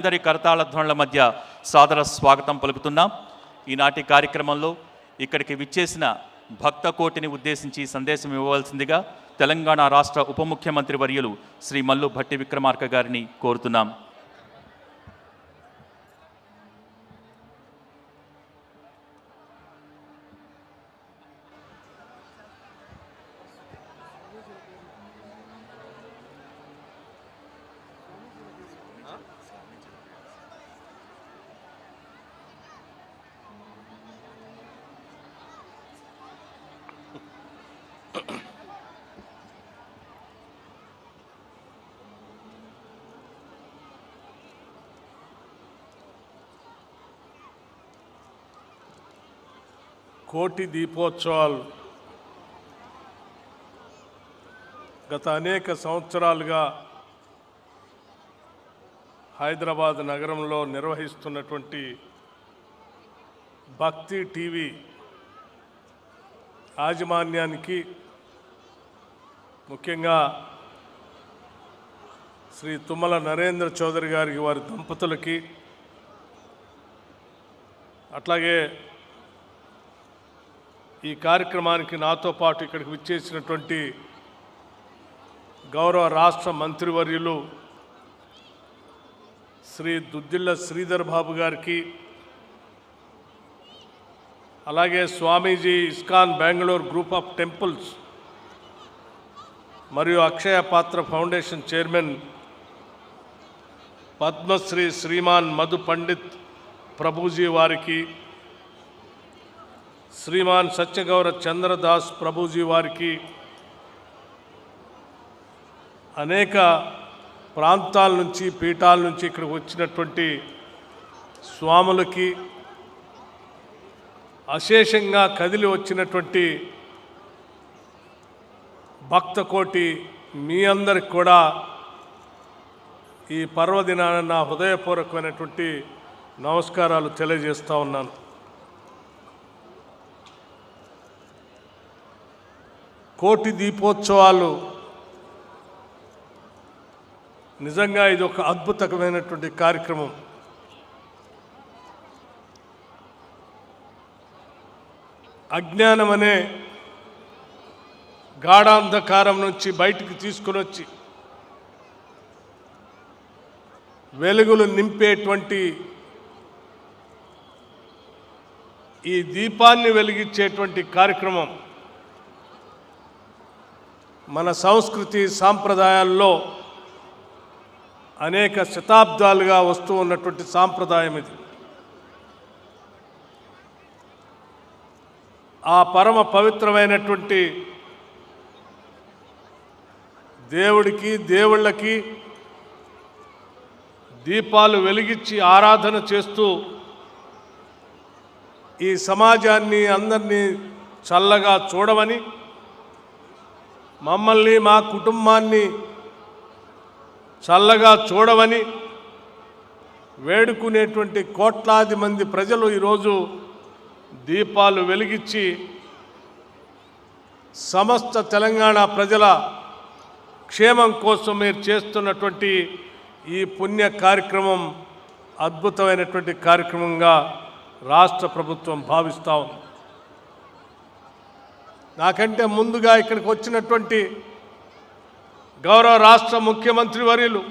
అందరి కరతాళ ధ్వనుల మధ్య సాదర స్వాగతం పలుకుతున్నాం. ఈనాటి కార్యక్రమంలో ఇక్కడికి విచ్చేసిన భక్త కోటిని ఉద్దేశించి సందేశం ఇవ్వవలసిందిగా తెలంగాణ రాష్ట్ర ఉప ముఖ్యమంత్రి వర్యులు శ్రీ మల్లు భట్టి విక్రమార్క గారిని కోరుతున్నాం. కోటి దీపోత్సవాలు. గత అనేక సంవత్సరాలుగా హైదరాబాద్ నగరంలో నిర్వహిస్తున్నటువంటి భక్తి టీవీ యాజమాన్యానికి ముఖ్యంగా శ్రీ తుమ్మల నరేంద్ర చౌదరి గారికి వారి దంపతులకి అట్లాగే ఈ కార్యక్రమానికి నాతో పాటు ఇక్కడికి విచ్చేసినటువంటి గౌరవ రాష్ట్ర మంత్రివర్యులు శ్రీ దుద్దిల్ల శ్రీధర్ బాబు గారికి అలాగే స్వామీజీ ISKCON Bangalore group of temples మరియు అక్షయ పాత్ర ఫౌండేషన్ చైర్మన్ పద్మశ్రీ శ్రీమాన్ మధు పండిత్ ప్రభుజీ వారికి శ్రీమాన్ సత్యగౌర చంద్రదాస్ ప్రభుజీ వారికి అనేక ప్రాంతాల నుంచి పీఠాల నుంచి ఇక్కడికి వచ్చినటువంటి స్వాములకి అశేషంగా కదిలి వచ్చినటువంటి భక్త కోటి మీ అందరికి కూడా ఈ పర్వదినాన నా హృదయపూర్వకమైనటువంటి నమస్కారాలు తెలియజేస్తూ ఉన్నాను. కోటి దీపోత్సవాలు. నిజంగా ఇది ఒక అద్భుతమైనటువంటి కార్యక్రమం. అజ్ఞానం అనే గాఢాంధకారం నుంచి బయటికి తీసుకుని వచ్చి వెలుగులు నింపేటువంటి ఈ దీపాన్ని వెలిగించేటువంటి కార్యక్రమం. మన సంస్కృతి సాంప్రదాయాల్లో అనేక శతాబ్దాలుగా వస్తూ ఉన్నటువంటి సాంప్రదాయం ఇది. ఆ పరమ పవిత్రమైనటువంటి దేవుడికి దేవుళ్ళకి దీపాలు వెలిగించి ఆరాధన చేస్తూ ఈ సమాజాన్ని అందరినీ చల్లగా చూడమని మమ్మల్ని మా కుటుంబాన్ని చల్లగా చూడవని వేడుకునేటువంటి కోట్లాది మంది ప్రజలు ఈరోజు దీపాలు వెలిగించి సమస్త తెలంగాణ ప్రజల క్షేమం కోసం మీరు చేస్తున్నటువంటి ఈ పుణ్య కార్యక్రమం అద్భుతమైనటువంటి కార్యక్రమంగా రాష్ట్ర ప్రభుత్వం భావిస్తూ ఉంది. నాకంటే ముందుగా ఇక్కడికి వచ్చినటువంటి గౌరవ రాష్ట్ర ముఖ్యమంత్రి వర్యులు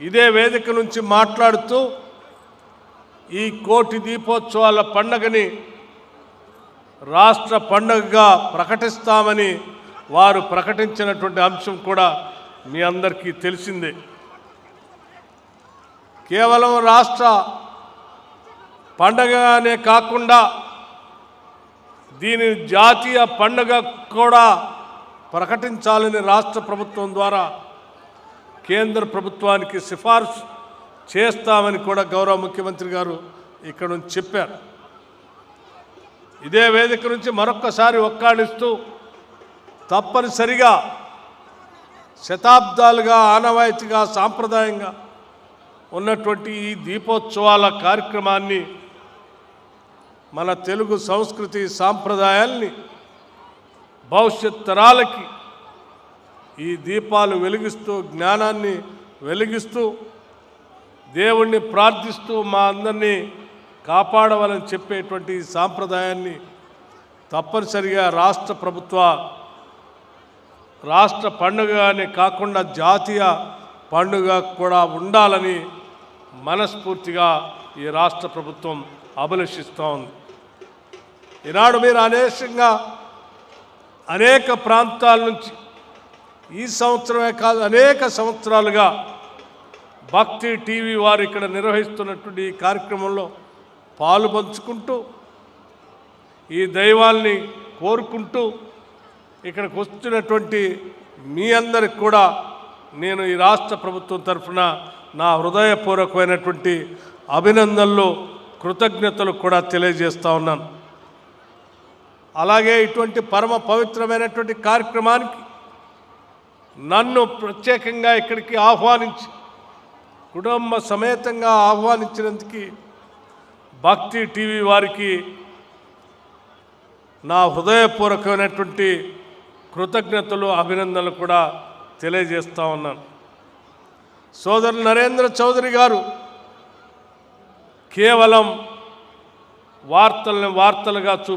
ఇదే వేదిక నుంచి మాట్లాడుతూ ఈ కోటి దీపోత్సవాల పండగని రాష్ట్ర పండగగా ప్రకటిస్తామని వారు ప్రకటించినటువంటి అంశం కూడా మీ అందరికీ తెలిసిందే. కేవలం రాష్ట్ర పండగనే కాకుండా దీనిని జాతీయ పండుగ కూడా ప్రకటించాలని రాష్ట్ర ప్రభుత్వం ద్వారా కేంద్ర ప్రభుత్వానికి సిఫార్సు చేస్తామని కూడా గౌరవ ముఖ్యమంత్రి గారు ఇక్కడ నుంచి చెప్పారు. ఇదే వేదిక నుంచి మరొక్కసారి ఒక్కాడిస్తూ తప్పనిసరిగా శతాబ్దాలుగా ఆనవాయితీగా సాంప్రదాయంగా ఉన్నటువంటి ఈ దీపోత్సవాల కార్యక్రమాన్ని మన తెలుగు సంస్కృతి సాంప్రదాయాల్ని భవిష్యత్ తరాలకి ఈ దీపాలు వెలిగిస్తూ జ్ఞానాన్ని వెలిగిస్తూ దేవుణ్ణి ప్రార్థిస్తూ మా అందరినీ కాపాడవాలని చెప్పేటువంటి సాంప్రదాయాన్ని తప్పనిసరిగా రాష్ట్ర ప్రభుత్వ రాష్ట్ర పండుగనే కాకుండా జాతీయ పండుగ కూడా ఉండాలని మనస్ఫూర్తిగా ఈ రాష్ట్ర ప్రభుత్వం అభిలషిస్తూ ఉంది ఈనాడు మీరు అనేకంగా అనేక ప్రాంతాల నుంచి ఈ సంవత్సరమే కాదు అనేక సంవత్సరాలుగా భక్తి టీవీ వారు ఇక్కడ నిర్వహిస్తున్నటువంటి ఈ కార్యక్రమంలో పాలు పంచుకుంటూ ఈ దైవాల్ని కోరుకుంటూ ఇక్కడికి వస్తున్నటువంటి మీ అందరికి కూడా నేను ఈ రాష్ట్ర ప్రభుత్వం తరఫున నా హృదయపూర్వకమైనటువంటి అభినందనలు కృతజ్ఞతలు కూడా తెలియజేస్తూ ఉన్నాను. అలాగే ఇటువంటి పరమ పవిత్రమైనటువంటి కార్యక్రమానికి నన్ను ప్రత్యేకంగా ఇక్కడికి ఆహ్వానించి కుటుంబ సమేతంగా ఆహ్వానించినందుకు భక్తి టీవీ వారికి నా హృదయపూర్వకమైనటువంటి కృతజ్ఞతలు అభినందనలు కూడా తెలియజేస్తా ఉన్నాను. సోదరులు నరేంద్ర చౌదరి గారు కేవలం వార్తల్ని వార్తలుగా చూ